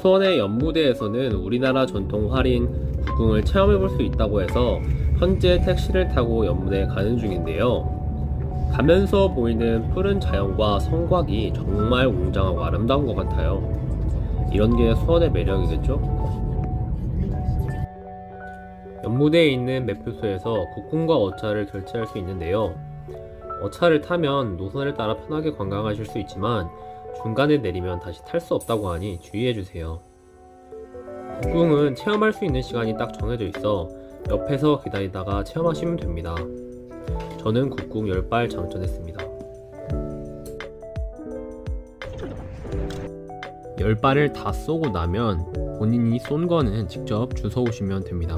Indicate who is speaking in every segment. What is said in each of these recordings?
Speaker 1: 수원의 연무대에서는 우리나라 전통 활인 국궁을 체험해 볼 수 있다고 해서 현재 택시를 타고 연무대에 가는 중인데요. 가면서 보이는 푸른 자연과 성곽이 정말 웅장하고 아름다운 것 같아요. 이런 게 수원의 매력이겠죠? 연무대에 있는 매표소에서 국궁과 어차를 결제할 수 있는데요. 어차를 타면 노선을 따라 편하게 관광하실 수 있지만 중간에 내리면 다시 탈 수 없다고 하니 주의해주세요. 국궁은 체험할 수 있는 시간이 딱 정해져 있어 옆에서 기다리다가 체험하시면 됩니다. 저는 국궁 10발 장전했습니다. 10발을 다 쏘고 나면 본인이 쏜 거는 직접 주워 오시면 됩니다.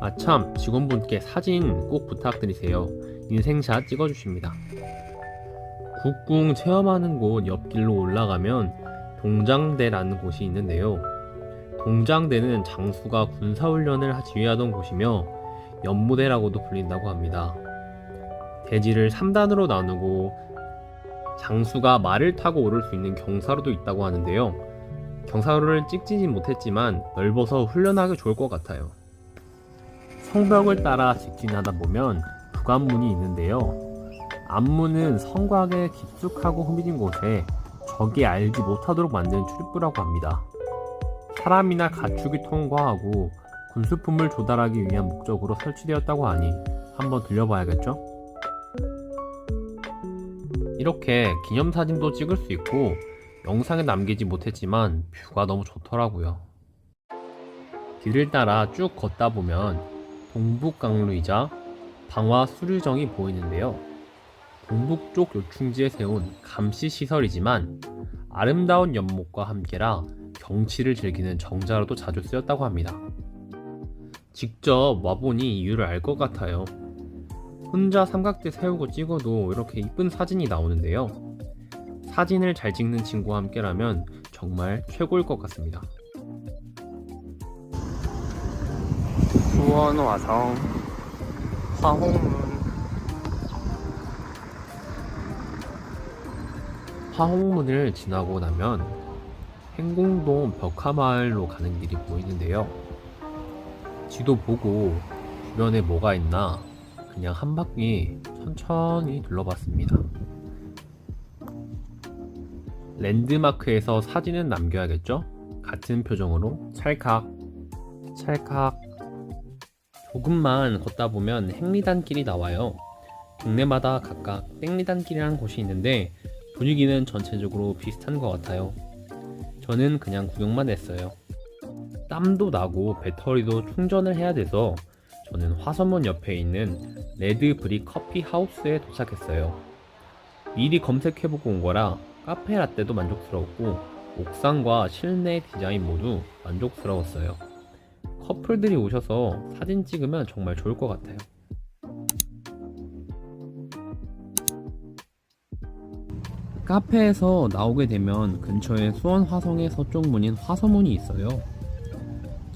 Speaker 1: 아참, 직원분께 사진 꼭 부탁드리세요. 인생샷 찍어주십니다. 국궁 체험하는 곳 옆길로 올라가면 동장대라는 곳이 있는데요. 동장대는 장수가 군사훈련을 지휘하던 곳이며 연무대라고도 불린다고 합니다. 대지를 3단으로 나누고 장수가 말을 타고 오를 수 있는 경사로도 있다고 하는데요. 경사로를 찍지는 못했지만 넓어서 훈련하기 좋을 것 같아요. 성벽을 따라 직진하다 보면 부관문이 있는데요. 앞문은 성곽에 깊숙하고 후미진 곳에 적이 알지 못하도록 만든 출입구라고 합니다. 사람이나 가축이 통과하고 군수품을 조달하기 위한 목적으로 설치되었다고 하니 한번 들려봐야겠죠? 이렇게 기념사진도 찍을 수 있고 영상에 남기지 못했지만 뷰가 너무 좋더라고요. 길을 따라 쭉 걷다 보면 동북강루이자 방화 수류정이 보이는데요. 동북쪽 요충지에 세운 감시 시설이지만 아름다운 연못과 함께라 경치를 즐기는 정자로도 자주 쓰였다고 합니다. 직접 와보니 이유를 알 것 같아요. 혼자 삼각대 세우고 찍어도 이렇게 이쁜 사진이 나오는데요. 사진을 잘 찍는 친구와 함께라면 정말 최고일 것 같습니다.
Speaker 2: 수원 와성 화홍문
Speaker 1: 화홍문을 지나고 나면 행궁동 벽화마을로 가는 길이 보이는데요. 지도 보고 주변에 뭐가 있나 그냥 한 바퀴 천천히 둘러봤습니다. 랜드마크에서 사진은 남겨야겠죠? 같은 표정으로 찰칵, 찰칵. 조금만 걷다 보면 행리단길이 나와요. 동네마다 각각 땡리단길이라는 곳이 있는데 분위기는 전체적으로 비슷한 것 같아요. 저는 그냥 구경만 했어요. 땀도 나고 배터리도 충전을 해야 돼서 저는 화서문 옆에 있는 레드브릭 커피 하우스에 도착했어요. 미리 검색해보고 온 거라 카페 라떼도 만족스러웠고 옥상과 실내 디자인 모두 만족스러웠어요. 커플들이 오셔서 사진 찍으면 정말 좋을 것 같아요. 카페에서 나오게 되면 근처에 수원 화성의 서쪽 문인 화서문이 있어요.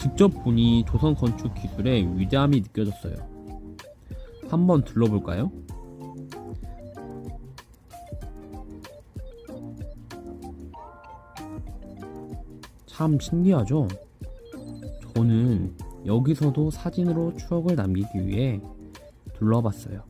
Speaker 1: 직접 보니 조선 건축 기술의 위대함이 느껴졌어요. 한번 둘러볼까요? 참 신기하죠? 저는 여기서도 사진으로 추억을 남기기 위해 둘러봤어요.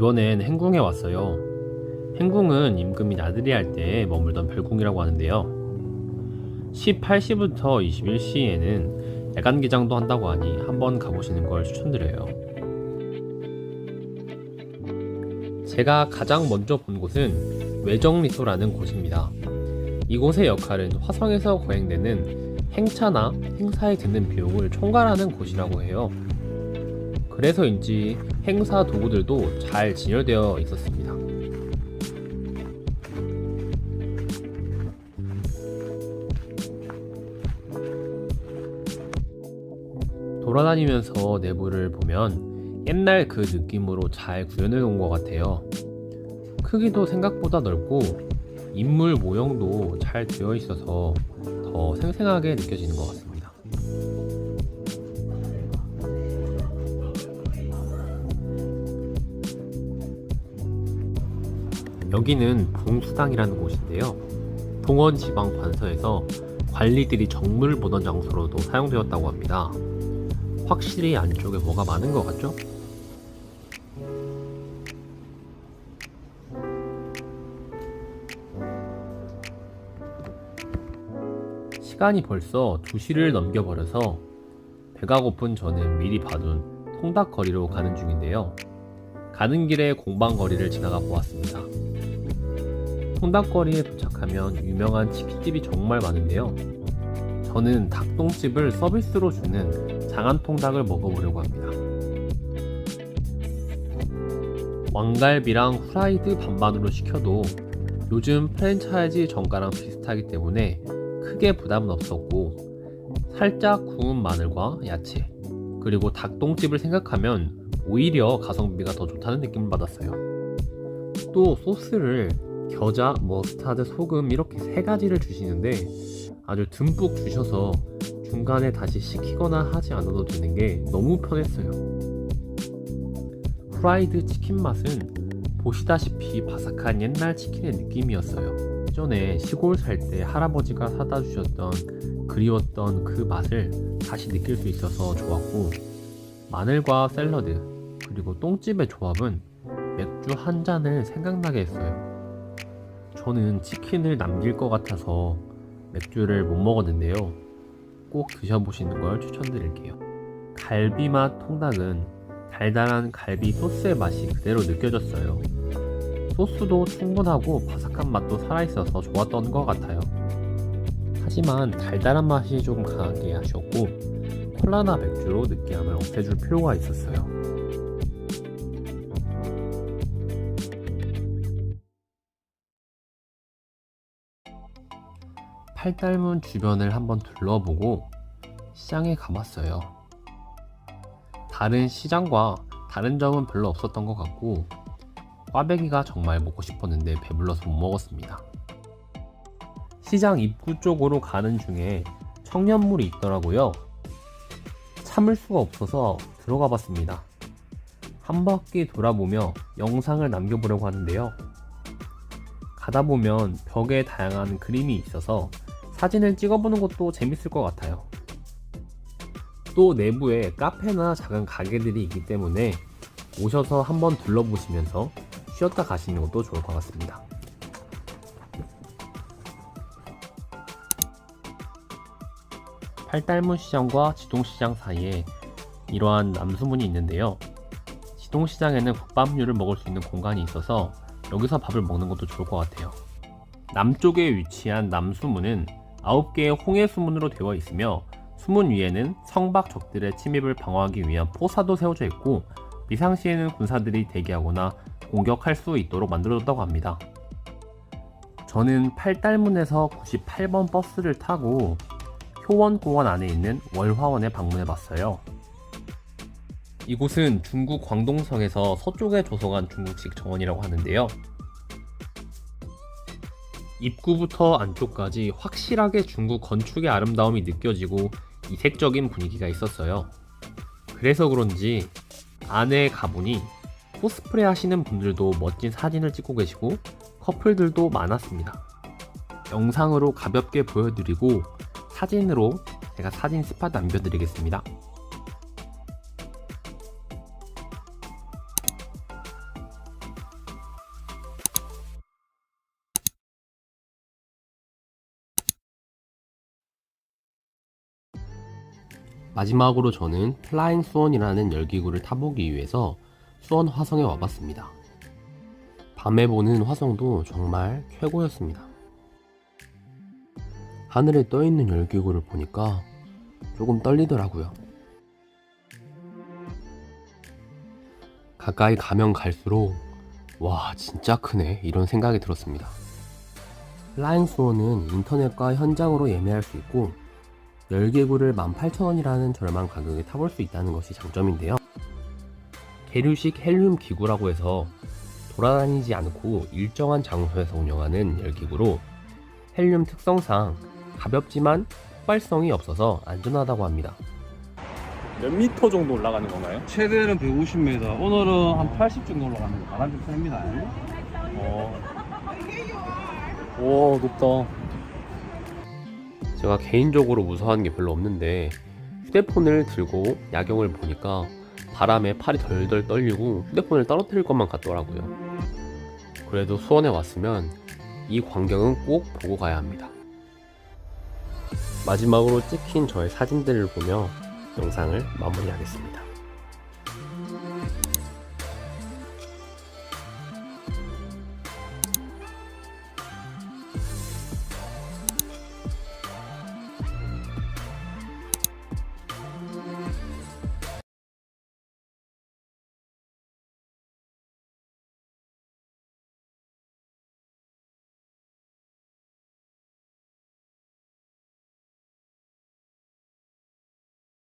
Speaker 1: 이번엔 행궁에 왔어요. 행궁은 임금이 나들이 할 때 머물던 별궁이라고 하는데요. 18시부터 21시에는 야간 기장도 한다고 하니 한번 가보시는 걸 추천드려요. 제가 가장 먼저 본 곳은 외정리소라는 곳입니다. 이곳의 역할은 화성에서 거행되는 행차나 행사에 드는 비용을 총괄하는 곳이라고 해요. 그래서인지 행사 도구들도 잘 진열되어 있었습니다. 돌아다니면서 내부를 보면 옛날 그 느낌으로 잘 구현해 놓은 것 같아요. 크기도 생각보다 넓고 인물 모형도 잘 되어 있어서 더 생생하게 느껴지는 것 같습니다. 여기는 봉수당이라는 곳인데요. 동원지방관서에서 관리들이 정물 보던 장소로도 사용되었다고 합니다. 확실히 안쪽에 뭐가 많은 것 같죠? 시간이 벌써 2시를 넘겨버려서 배가 고픈 저는 미리 봐둔 통닭거리로 가는 중인데요. 가는 길에 공방거리를 지나가 보았습니다. 통닭거리에 도착하면 유명한 치킨집이 정말 많은데요. 저는 닭똥집을 서비스로 주는 장안통닭을 먹어보려고 합니다. 왕갈비랑 후라이드 반반으로 시켜도 요즘 프랜차이즈 정가랑 비슷하기 때문에 크게 부담은 없었고 살짝 구운 마늘과 야채 그리고 닭똥집을 생각하면 오히려 가성비가 더 좋다는 느낌을 받았어요. 또 소스를 겨자, 머스타드, 소금 이렇게 세 가지를 주시는데 아주 듬뿍 주셔서 중간에 다시 식히거나 하지 않아도 되는 게 너무 편했어요. 프라이드 치킨 맛은 보시다시피 바삭한 옛날 치킨의 느낌이었어요. 예전에 시골 살 때 할아버지가 사다 주셨던 그리웠던 그 맛을 다시 느낄 수 있어서 좋았고 마늘과 샐러드 그리고 똥집의 조합은 맥주 한 잔을 생각나게 했어요. 저는 치킨을 남길 것 같아서 맥주를 못 먹었는데요. 꼭 드셔보시는 걸 추천드릴게요. 갈비 맛 통닭은 달달한 갈비 소스의 맛이 그대로 느껴졌어요. 소스도 충분하고 바삭한 맛도 살아있어서 좋았던 것 같아요. 하지만 달달한 맛이 조금 강하게 아쉬웠고 콜라나 맥주로 느끼함을 없애줄 필요가 있었어요. 팔달문 주변을 한번 둘러보고 시장에 가봤어요. 다른 시장과 다른 점은 별로 없었던 것 같고 꽈배기가 정말 먹고 싶었는데 배불러서 못 먹었습니다. 시장 입구 쪽으로 가는 중에 청년물이 있더라고요. 참을 수가 없어서 들어가 봤습니다. 한 바퀴 돌아보며 영상을 남겨보려고 하는데요. 가다 보면 벽에 다양한 그림이 있어서 사진을 찍어보는 것도 재밌을 것 같아요. 또 내부에 카페나 작은 가게들이 있기 때문에 오셔서 한번 둘러보시면서 쉬었다 가시는 것도 좋을 것 같습니다. 팔달문 시장과 지동시장 사이에 이러한 남수문이 있는데요. 지동시장에는 국밥류를 먹을 수 있는 공간이 있어서 여기서 밥을 먹는 것도 좋을 것 같아요. 남쪽에 위치한 남수문은 9개의 홍해 수문으로 되어 있으며 수문 위에는 성박 적들의 침입을 방어하기 위한 포사도 세워져 있고 비상시에는 군사들이 대기하거나 공격할 수 있도록 만들어졌다고 합니다. 저는 팔달문에서 98번 버스를 타고 효원공원 안에 있는 월화원에 방문해 봤어요. 이곳은 중국 광동성에서 서쪽에 조성한 중국식 정원이라고 하는데요. 입구부터 안쪽까지 확실하게 중국 건축의 아름다움이 느껴지고 이색적인 분위기가 있었어요. 그래서 그런지 안에 가보니 코스프레 하시는 분들도 멋진 사진을 찍고 계시고 커플들도 많았습니다. 영상으로 가볍게 보여드리고 사진으로 제가 사진 스팟 남겨드리겠습니다. 마지막으로 저는 플라잉 수원이라는 열기구를 타보기 위해서 수원 화성에 와봤습니다. 밤에 보는 화성도 정말 최고였습니다. 하늘에 떠있는 열기구를 보니까 조금 떨리더라고요. 가까이 가면 갈수록 와 진짜 크네 이런 생각이 들었습니다. 플라잉 수원은 인터넷과 현장으로 예매할 수 있고 열개구를 18,000원이라는 저렴한 가격에 타볼 수 있다는 것이 장점인데요. 계류식 헬륨 기구라고 해서 돌아다니지 않고 일정한 장소에서 운영하는 열기구로 헬륨 특성상 가볍지만 폭발성이 없어서 안전하다고 합니다.
Speaker 3: 몇 미터 정도 올라가는 건가요?
Speaker 4: 최대는 150m. 오늘은 한 80 정도 올라가는 거. 바람 좀 셉니다.
Speaker 3: 어. 오, 높다.
Speaker 1: 제가 개인적으로 무서워하는 게 별로 없는데 휴대폰을 들고 야경을 보니까 바람에 팔이 덜덜 떨리고 휴대폰을 떨어뜨릴 것만 같더라고요. 그래도 수원에 왔으면 이 광경은 꼭 보고 가야 합니다. 마지막으로 찍힌 저의 사진들을 보며 영상을 마무리하겠습니다.